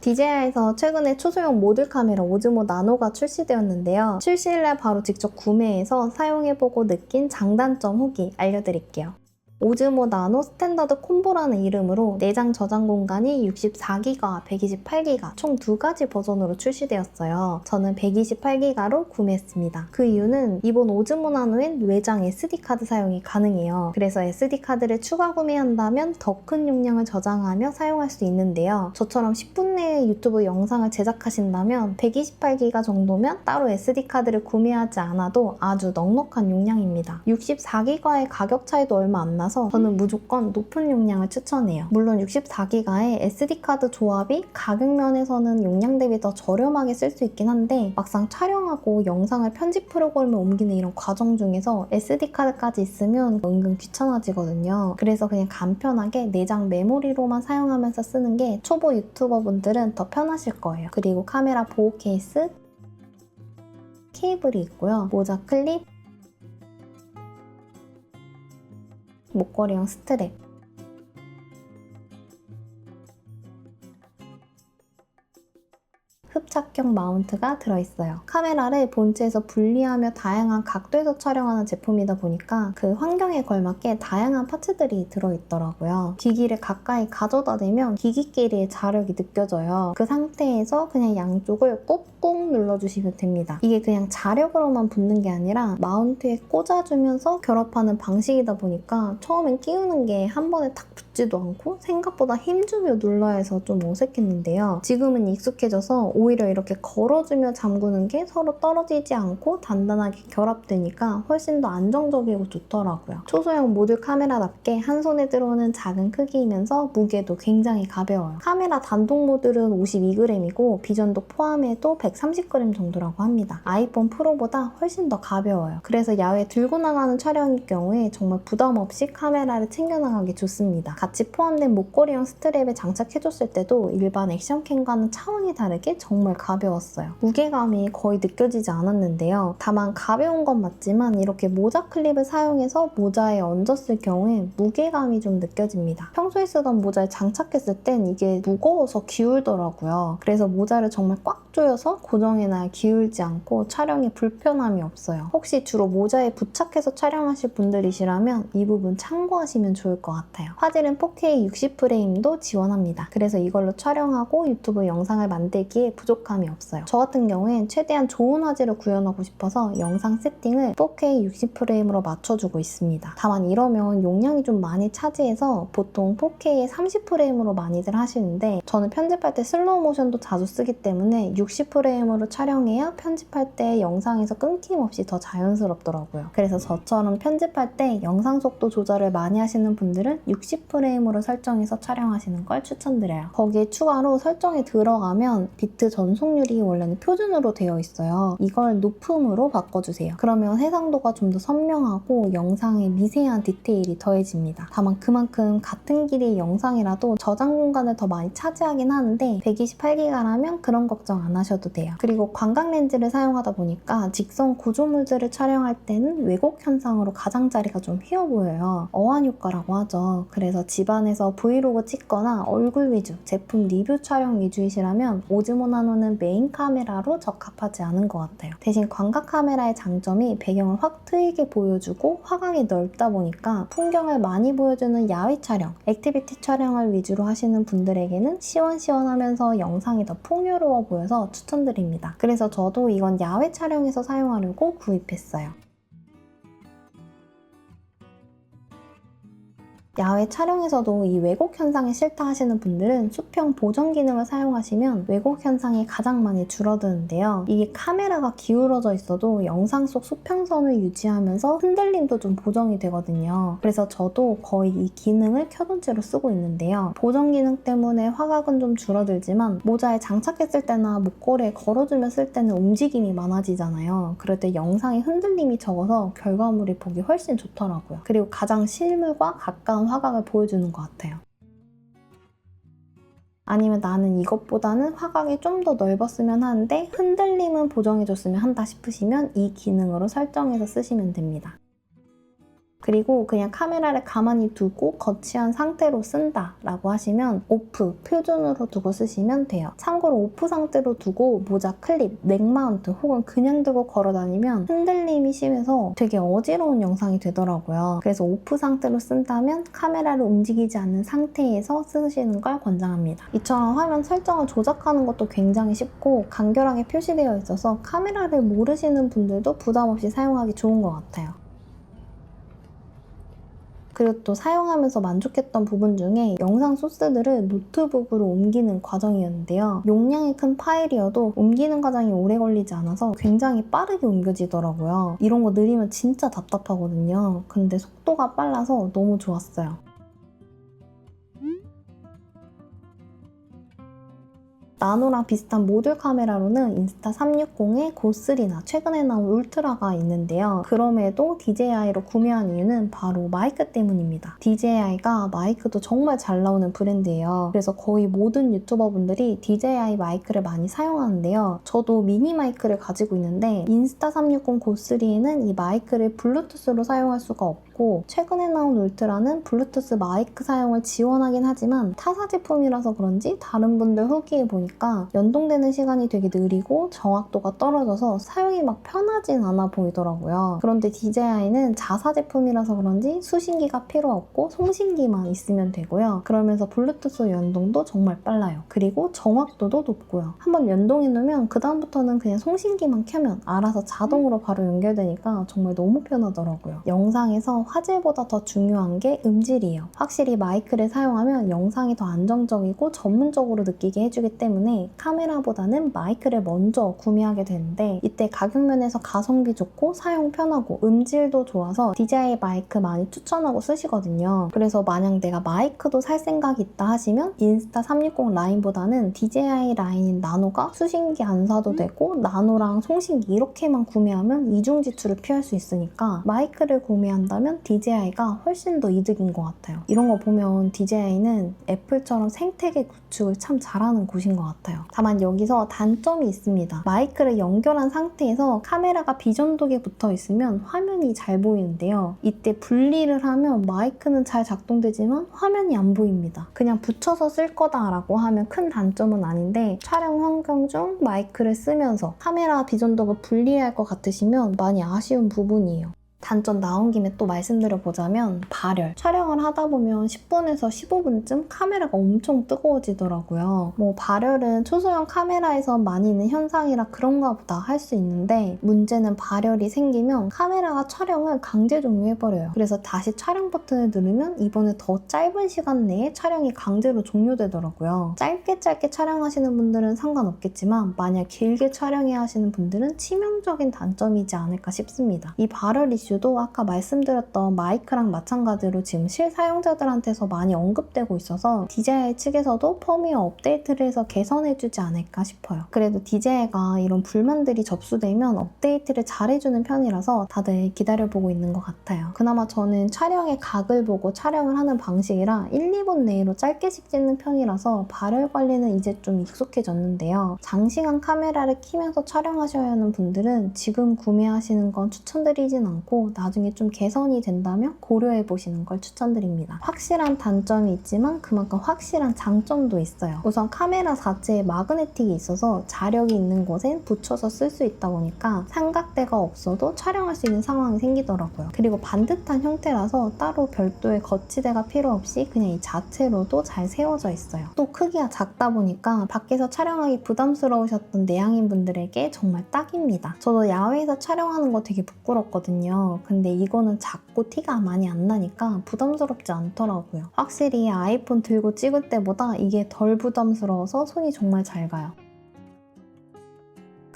DJI에서 최근에 초소형 모듈 카메라 오즈모 나노가 출시되었는데요. 출시일날 바로 직접 구매해서 사용해보고 느낀 장단점 후기 알려드릴게요. 오즈모 나노 스탠다드 콤보라는 이름으로 내장 저장 공간이 64기가, 128기가 총 두 가지 버전으로 출시되었어요. 저는 128기가로 구매했습니다. 그 이유는 이번 오즈모 나노엔 외장 SD카드 사용이 가능해요. 그래서 SD카드를 추가 구매한다면 더 큰 용량을 저장하며 사용할 수 있는데요. 저처럼 10분 내에 유튜브 영상을 제작하신다면 128기가 정도면 따로 SD카드를 구매하지 않아도 아주 넉넉한 용량입니다. 64기가의 가격 차이도 얼마 안 나서 저는 무조건 높은 용량을 추천해요. 물론 64기가의 SD카드 조합이 가격 면에서는 용량 대비 더 저렴하게 쓸 수 있긴 한데 막상 촬영하고 영상을 편집 프로그램에 옮기는 이런 과정 중에서 SD카드까지 있으면 은근 귀찮아지거든요. 그래서 그냥 간편하게 내장 메모리로만 사용하면서 쓰는 게 초보 유튜버분들은 더 편하실 거예요. 그리고 카메라 보호 케이스, 케이블이 있고요. 모자 클립, 목걸이형 스트랩. 흡착형 마운트가 들어있어요. 카메라를 본체에서 분리하며 다양한 각도에서 촬영하는 제품이다 보니까 그 환경에 걸맞게 다양한 파츠들이 들어있더라고요. 기기를 가까이 가져다 대면 기기끼리의 자력이 느껴져요. 그 상태에서 그냥 양쪽을 꾹꾹 눌러주시면 됩니다. 이게 그냥 자력으로만 붙는 게 아니라 마운트에 꽂아주면서 결합하는 방식이다 보니까 처음엔 끼우는 게 한 번에 탁 붙 지도 않고 생각보다 힘주며 눌러야 해서 좀 어색했는데요. 지금은 익숙해져서 오히려 이렇게 걸어주며 잠그는 게 서로 떨어지지 않고 단단하게 결합되니까 훨씬 더 안정적이고 좋더라고요. 초소형 모듈 카메라답게 한 손에 들어오는 작은 크기이면서 무게도 굉장히 가벼워요. 카메라 단독 모듈은 52g이고 비전도 포함해도 130g 정도라고 합니다. 아이폰 프로보다 훨씬 더 가벼워요. 그래서 야외 들고 나가는 촬영일 경우에 정말 부담 없이 카메라를 챙겨 나가기 좋습니다. 같이 포함된 목걸이형 스트랩에 장착해줬을 때도 일반 액션캠과는 차원이 다르게 정말 가벼웠어요. 무게감이 거의 느껴지지 않았는데요. 다만 가벼운 건 맞지만 이렇게 모자 클립을 사용해서 모자에 얹었을 경우에 무게감이 좀 느껴집니다. 평소에 쓰던 모자에 장착했을 땐 이게 무거워서 기울더라고요. 그래서 모자를 정말 꽉 조여서 고정해놔야 기울지 않고 촬영에 불편함이 없어요. 혹시 주로 모자에 부착해서 촬영하실 분들이시라면 이 부분 참고하시면 좋을 것 같아요. 화질은 4K 60프레임도 지원합니다. 그래서 이걸로 촬영하고 유튜브 영상을 만들기에 부족함이 없어요. 저 같은 경우엔 최대한 좋은 화질을 구현하고 싶어서 영상 세팅을 4K 60프레임으로 맞춰주고 있습니다. 다만 이러면 용량이 좀 많이 차지해서 보통 4K에 30프레임으로 많이들 하시는데 저는 편집할 때 슬로우 모션도 자주 쓰기 때문에 60 프레임으로 촬영해야 편집할 때 영상에서 끊김없이 더 자연스럽더라고요. 그래서 저처럼 편집할 때 영상 속도 조절을 많이 하시는 분들은 60 프레임으로 설정해서 촬영하시는 걸 추천드려요. 거기에 추가로 설정에 들어가면 비트 전속률이 원래는 표준으로 되어 있어요. 이걸 높음으로 바꿔주세요. 그러면 해상도가 좀 더 선명하고 영상에 미세한 디테일이 더해집니다. 다만 그만큼 같은 길이의 영상이라도 저장 공간을 더 많이 차지하긴 하는데 128기가라면 그런 걱정 안 하셔도 돼요. 그리고 광각 렌즈를 사용하다 보니까 직선 구조물들을 촬영할 때는 왜곡 현상으로 가장자리가 좀 휘어 보여요. 어안 효과라고 하죠. 그래서 집안에서 브이로그 찍거나 얼굴 위주, 제품 리뷰 촬영 위주이시라면 오즈모 나노는 메인 카메라로 적합하지 않은 것 같아요. 대신 광각 카메라의 장점이 배경을 확 트이게 보여주고 화각이 넓다 보니까 풍경을 많이 보여주는 야외 촬영, 액티비티 촬영을 위주로 하시는 분들에게는 시원시원하면서 영상이 더 풍요로워 보여서 추천드립니다. 그래서 저도 이건 야외 촬영에서 사용하려고 구입했어요. 야외 촬영에서도 이 왜곡 현상이 싫다 하시는 분들은 수평 보정 기능을 사용하시면 왜곡 현상이 가장 많이 줄어드는데요. 이게 카메라가 기울어져 있어도 영상 속 수평선을 유지하면서 흔들림도 좀 보정이 되거든요. 그래서 저도 거의 이 기능을 켜둔 채로 쓰고 있는데요. 보정 기능 때문에 화각은 좀 줄어들지만 모자에 장착했을 때나 목걸이에 걸어주며 쓸 때는 움직임이 많아지잖아요. 그럴 때 영상의 흔들림이 적어서 결과물이 보기 훨씬 좋더라고요. 그리고 가장 실물과 가까운 화각을 보여주는 것 같아요. 아니면 나는 이것보다는 화각이 좀 더 넓었으면 하는데 흔들림은 보정해줬으면 한다 싶으시면 이 기능으로 설정해서 쓰시면 됩니다. 그리고 그냥 카메라를 가만히 두고 거치한 상태로 쓴다라고 하시면 오프, 표준으로 두고 쓰시면 돼요. 참고로 오프 상태로 두고 모자 클립, 넥 마운트 혹은 그냥 들고 걸어 다니면 흔들림이 심해서 되게 어지러운 영상이 되더라고요. 그래서 오프 상태로 쓴다면 카메라를 움직이지 않는 상태에서 쓰시는 걸 권장합니다. 이처럼 화면 설정을 조작하는 것도 굉장히 쉽고 간결하게 표시되어 있어서 카메라를 모르시는 분들도 부담 없이 사용하기 좋은 것 같아요. 그리고 또 사용하면서 만족했던 부분 중에 영상 소스들을 노트북으로 옮기는 과정이었는데요. 용량이 큰 파일이어도 옮기는 과정이 오래 걸리지 않아서 굉장히 빠르게 옮겨지더라고요. 이런 거 느리면 진짜 답답하거든요. 근데 속도가 빨라서 너무 좋았어요. 나노랑 비슷한 모듈 카메라로는 인스타 360에 고3나 최근에 나온 울트라가 있는데요. 그럼에도 DJI로 구매한 이유는 바로 마이크 때문입니다. DJI가 마이크도 정말 잘 나오는 브랜드예요. 그래서 거의 모든 유튜버분들이 DJI 마이크를 많이 사용하는데요. 저도 미니 마이크를 가지고 있는데 인스타 360 고3에는 이 마이크를 블루투스로 사용할 수가 없 고 최근에 나온 울트라는 블루투스 마이크 사용을 지원하긴 하지만 타사 제품이라서 그런지 다른 분들 후기에 보니까 연동되는 시간이 되게 느리고 정확도가 떨어져서 사용이 막 편하진 않아 보이더라고요. 그런데 DJI는 자사 제품이라서 그런지 수신기가 필요 없고 송신기만 있으면 되고요. 그러면서 블루투스 연동도 정말 빨라요. 그리고 정확도도 높고요. 한번 연동해 놓으면 그다음부터는 그냥 송신기만 켜면 알아서 자동으로 바로 연결되니까 정말 너무 편하더라고요. 영상에서 화질보다 더 중요한 게 음질이에요. 확실히 마이크를 사용하면 영상이 더 안정적이고 전문적으로 느끼게 해주기 때문에 카메라보다는 마이크를 먼저 구매하게 되는데 이때 가격 면에서 가성비 좋고 사용 편하고 음질도 좋아서 DJI 마이크 많이 추천하고 쓰시거든요. 그래서 만약 내가 마이크도 살 생각이 있다 하시면 인스타 360 라인보다는 DJI 라인인 나노가 수신기 안 사도 되고 나노랑 송신기 이렇게만 구매하면 이중 지출을 피할 수 있으니까 마이크를 구매한다면 DJI가 훨씬 더 이득인 것 같아요. 이런 거 보면 DJI는 애플처럼 생태계 구축을 참 잘하는 곳인 것 같아요. 다만 여기서 단점이 있습니다. 마이크를 연결한 상태에서 카메라가 비전독에 붙어 있으면 화면이 잘 보이는데요. 이때 분리를 하면 마이크는 잘 작동되지만 화면이 안 보입니다. 그냥 붙여서 쓸 거다라고 하면 큰 단점은 아닌데 촬영 환경 중 마이크를 쓰면서 카메라 비전독을 분리할 것 같으시면 많이 아쉬운 부분이에요. 단점 나온 김에 또 말씀드려 보자면 발열. 촬영을 하다 보면 10분에서 15분쯤 카메라가 엄청 뜨거워지더라고요. 뭐 발열은 초소형 카메라에서 많이 있는 현상이라 그런가 보다 할 수 있는데 문제는 발열이 생기면 카메라가 촬영을 강제 종료해버려요. 그래서 다시 촬영 버튼을 누르면 이번에 더 짧은 시간 내에 촬영이 강제로 종료되더라고요. 짧게 짧게 촬영하시는 분들은 상관없겠지만 만약 길게 촬영해야 하시는 분들은 치명적인 단점이지 않을까 싶습니다. 이 발열 이 슈도 아까 말씀드렸던 마이크랑 마찬가지로 지금 실사용자들한테서 많이 언급되고 있어서 DJI 측에서도 펌웨어 업데이트를 해서 개선해주지 않을까 싶어요. 그래도 DJI가 이런 불만들이 접수되면 업데이트를 잘해주는 편이라서 다들 기다려보고 있는 것 같아요. 그나마 저는 촬영의 각을 보고 촬영을 하는 방식이라 1, 2분 내로 짧게씩 찍는 편이라서 발열 관리는 이제 좀 익숙해졌는데요. 장시간 카메라를 키면서 촬영하셔야 하는 분들은 지금 구매하시는 건 추천드리진 않고 나중에 좀 개선이 된다면 고려해 보시는 걸 추천드립니다. 확실한 단점이 있지만 그만큼 확실한 장점도 있어요. 우선 카메라 자체에 마그네틱이 있어서 자력이 있는 곳엔 붙여서 쓸 수 있다 보니까 삼각대가 없어도 촬영할 수 있는 상황이 생기더라고요. 그리고 반듯한 형태라서 따로 별도의 거치대가 필요 없이 그냥 이 자체로도 잘 세워져 있어요. 또 크기가 작다 보니까 밖에서 촬영하기 부담스러우셨던 내향인 분들에게 정말 딱입니다. 저도 야외에서 촬영하는 거 되게 부끄럽거든요. 근데 이거는 작고 티가 많이 안 나니까 부담스럽지 않더라고요. 확실히 아이폰 들고 찍을 때보다 이게 덜 부담스러워서 손이 정말 잘 가요.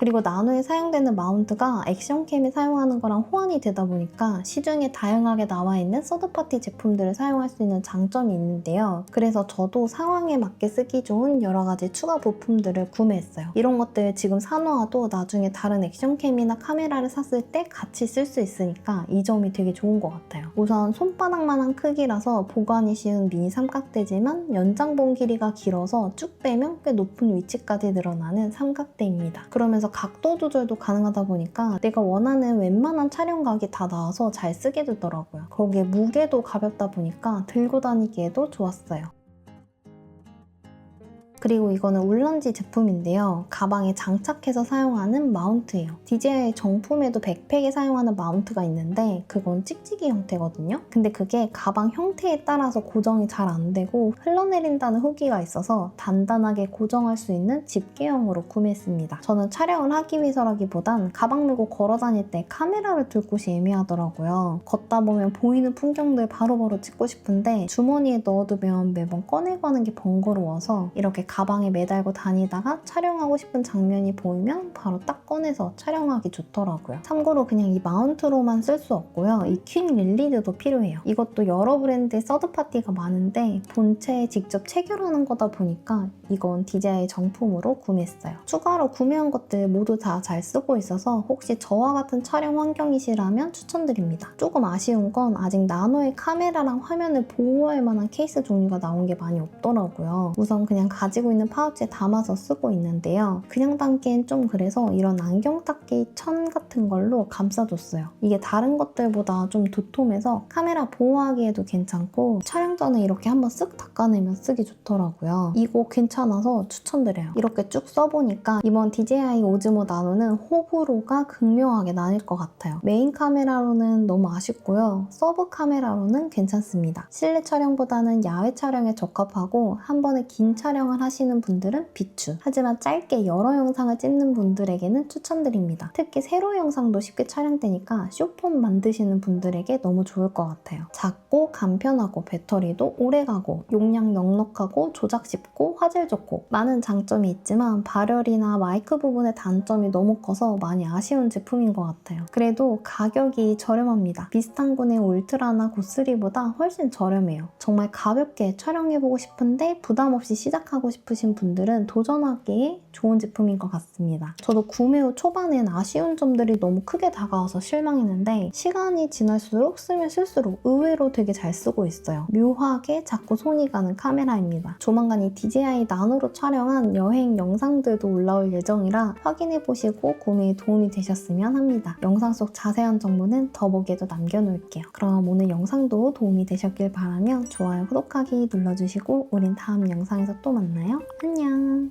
그리고 나노에 사용되는 마운트가 액션캠에 사용하는 거랑 호환이 되다 보니까 시중에 다양하게 나와 있는 서드파티 제품들을 사용할 수 있는 장점이 있는데요. 그래서 저도 상황에 맞게 쓰기 좋은 여러 가지 추가 부품들을 구매했어요. 이런 것들 지금 사놓아도 나중에 다른 액션캠이나 카메라를 샀을 때 같이 쓸 수 있으니까 이 점이 되게 좋은 것 같아요. 우선 손바닥만한 크기라서 보관이 쉬운 미니 삼각대지만 연장 봉 길이가 길어서 쭉 빼면 꽤 높은 위치까지 늘어나는 삼각대입니다. 그러면서 각도 조절도 가능하다 보니까 내가 원하는 웬만한 촬영각이 다 나와서 잘 쓰게 되더라고요. 거기에 무게도 가볍다 보니까 들고 다니기에도 좋았어요. 그리고 이거는 울런지 제품인데요. 가방에 장착해서 사용하는 마운트예요. DJI 정품에도 백팩에 사용하는 마운트가 있는데 그건 찍찍이 형태거든요. 근데 그게 가방 형태에 따라서 고정이 잘 안 되고 흘러내린다는 후기가 있어서 단단하게 고정할 수 있는 집게형으로 구매했습니다. 저는 촬영을 하기 위해서라기보단 가방 메고 걸어 다닐 때 카메라를 들 곳이 애매하더라고요. 걷다 보면 보이는 풍경들 바로바로 찍고 싶은데 주머니에 넣어두면 매번 꺼내고 하는 게 번거로워서 이렇게 가방에 매달고 다니다가 촬영하고 싶은 장면이 보이면 바로 딱 꺼내서 촬영하기 좋더라고요. 참고로 그냥 이 마운트로만 쓸 수 없고요. 이 퀸 릴리드도 필요해요. 이것도 여러 브랜드의 서드파티가 많은데 본체에 직접 체결하는 거다 보니까 이건 DJI 정품으로 구매했어요. 추가로 구매한 것들 모두 다 잘 쓰고 있어서 혹시 저와 같은 촬영 환경이시라면 추천드립니다. 조금 아쉬운 건 아직 나노의 카메라랑 화면을 보호할 만한 케이스 종류가 나온 게 많이 없더라고요. 우선 그냥 가지고 있는 파우치에 담아서 쓰고 있는데요. 그냥 담기엔 좀 그래서 이런 안경 닦기 천 같은 걸로 감싸줬어요. 이게 다른 것들보다 좀 도톰해서 카메라 보호하기에도 괜찮고 촬영 전에 이렇게 한번 쓱 닦아내면 쓰기 좋더라고요. 이거 괜찮아서 추천드려요. 이렇게 쭉 써보니까 이번 DJI 오즈모 나노는 호불호가 극명하게 나뉠 것 같아요. 메인 카메라로는 너무 아쉽고요. 서브 카메라로는 괜찮습니다. 실내 촬영보다는 야외 촬영에 적합하고 한 번에 긴 촬영을 하시 는 분들은 비추. 하지만 짧게 여러 영상을 찍는 분들에게는 추천드립니다. 특히 세로 영상도 쉽게 촬영되니까 쇼폰 만드시는 분들에게 너무 좋을 것 같아요. 작고 간편하고 배터리도 오래가고 용량 넉넉하고 조작 쉽고 화질 좋고 많은 장점이 있지만 발열이나 마이크 부분의 단점이 너무 커서 많이 아쉬운 제품인 것 같아요. 그래도 가격이 저렴합니다. 비슷한 군의 울트라나 고3보다 훨씬 저렴해요. 정말 가볍게 촬영해보고 싶은데 부담 없이 시작하고 싶 으신 분들은 도전하기에 좋은 제품인 것 같습니다. 저도 구매 후 초반엔 아쉬운 점들이 너무 크게 다가와서 실망했는데 시간이 지날수록 쓰면 쓸수록 의외로 되게 잘 쓰고 있어요. 묘하게 자꾸 손이 가는 카메라입니다. 조만간 이 DJI 나노로 촬영한 여행 영상들도 올라올 예정이라 확인해보시고 구매에 도움이 되셨으면 합니다. 영상 속 자세한 정보는 더보기에도 남겨놓을게요. 그럼 오늘 영상도 도움이 되셨길 바라며 좋아요, 구독하기 눌러주시고 우린 다음 영상에서 또 안녕!